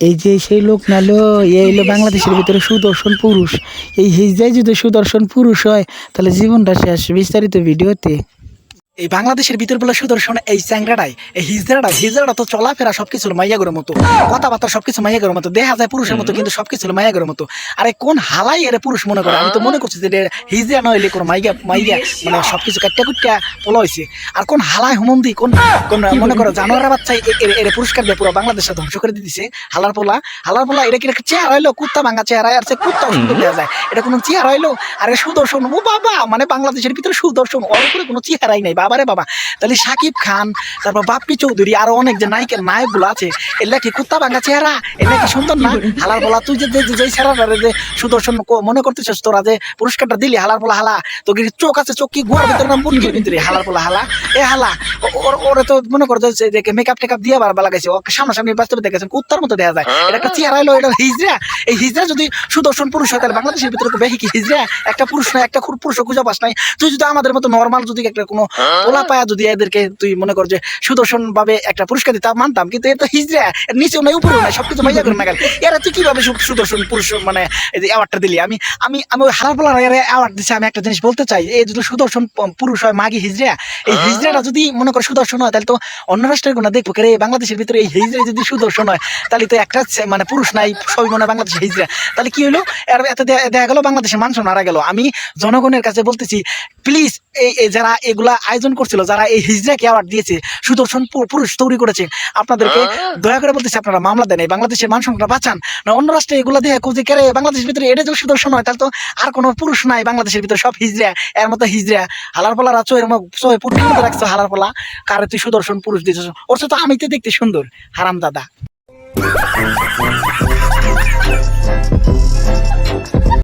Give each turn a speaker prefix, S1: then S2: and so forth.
S1: এই যে সেই লোক নালো এই হলো বাংলাদেশের ভিতরে সুদর্শন পুরুষ। এই যে যদি সুদর্শন পুরুষ হয়, তাহলে জীবনটা শেষ। বিস্তারিত ভিডিওতে এই বাংলাদেশের ভিতর বলে সুদর্শন এই চ্যাংরাটাই, এই হিজড়াটা হিজড়াটা তো চলাফেরা সবকিছু হলো মাইয়াগরের মতো। কথাবার্তা সবকিছু মাইয়াগরের মতো দেখা যায় পুরুষের মতো, কিন্তু সবকিছু হলো মাইয়াগরের মতো। আরে কোন হালাই এর পুরুষ মনে করে? আমি তো মনে করছি যে হিজড়া নইলে কোন মাইয়া মাইয়া মানে সবকিছু কাটটা কুটটা পোলা হয়েছে আর কোন হালাই হুমন্দি, কোন কোন মনে করো জানোয়ারের বাচ্চা এর পুরস্কার দিয়ে পুরো বাংলাদেশে ধ্বংস করে দিতেছে। হালার পোলা হালার পোলা, এটা কি চেহারা হইল? কুত্তা ভাঙা চেহারা, আর সে কুত্তা সুন্দর দেওয়া যায়। এটা কোনো চেহারা হইল? আরে সুদর্শন, ও বাবা! মানে বাংলাদেশের ভিতরে সুদর্শন, ওর উপরে কোনো চেহারাই নাই। বাবারে বাবা। তাহলে সাকিব খান, তারপর বাপ্পি চৌধুরী, আরও অনেক যে নায়কের নায়কগুলো আছে। এগুলা কি কুত্তা ভাঙা চেহারা? এগুলা কি সুন্দর না? হালার পোলা, তুই যে যে- যে সুদর্শন মনে করতেছিস তোরা যে পুরস্কারটা দিলি, হালার পোলা হালা তো কি চোখ আছে? চোখ কি গোয়ার ভিতরে না মুরগির ভিতরে? হালার পোলা হালা। এ হালা ওর ওরে তো মনে করো যে মেকআপ টেকআপ দিয়ে বার লাগাইছে। ওকে সামনাসামনি বাস্তবে দেখেছেন, কুত্তার মতো দেখা যায়। এটা একটা চেহারা হলো, এটা হিজরা এই হিজরা যদি সুদর্শন পুরুষ হয়, তাহলে বাংলাদেশের ভিতরে বেশি কি হিজরা একটা পুরুষ নয় একটা পুরুষ খুঁজে পাস নাই। তুই যদি আমাদের মতো নর্মাল যদি একটা কোনো পোলা পায়া যদি এদেরকে তুই মনে কর যে সুদর্শন ভাবে একটা পুরস্কার দিতাম মানতাম। কিন্তু এর তো হিজরা এর নিচেও নাই উপরেও নাই সবকিছু মাইয়া করে না গেল এরা তুই কীভাবে সুদর্শন পুরুষ মানে এই যে অ্যাওয়ার্ডটা দিলি? আমি আমি আমি ওই হালার পোলার অ্যাওয়ার্ড দিচ্ছি আমি একটা জিনিস বলতে চাই এই যদি সুদর্শন পুরুষ হয় মাগি হিজরা এই হিজরাটা যদি মনে করে সুদর্শন হয় তাহলে তো অন্য রাষ্ট্রের কোনো দেখব কে বাংলাদেশের ভিতরে এই হিজরা যদি সুদর্শন হয় তাহলে তো একটা মানে পুরুষ নাই সবই মনে হয় বাংলাদেশের হিজরা তাহলে কি হলো এর এত দেখা গেল বাংলাদেশের মানুষ মারা গেল। আমি জনগণের কাছে বলতেছি প্লিজ এই যারা এগুলা আয়োজন করছিল যারা এই হিজরাকে অ্যাওয়ার্ড দিয়েছে সুদর্শন পুরুষ তৈরি করেছে আপনাদেরকে দয়া করে বলতেছি আপনারা মামলা দেন এই বাংলাদেশের মান সংখ্যা বাঁচান। না অন্য রাষ্ট্রে এগুলো দিয়ে খুঁজে কেড়ে বাংলাদেশের ভিতরে এটা যদি সুদর্শন হয় তাহলে তো আর কোনো পুরুষ নাই বাংলাদেশের ভিতরে সব হিজরা এর মতো হিজরা। হালার মতো চোয়ে পুটকির মতো রাখছো হালার পোলা কারে তুই সুদর্শন পুরুষ দিয়েছিস? ওর সাথে আমি তো দেখতে সুন্দর হারাম দাদা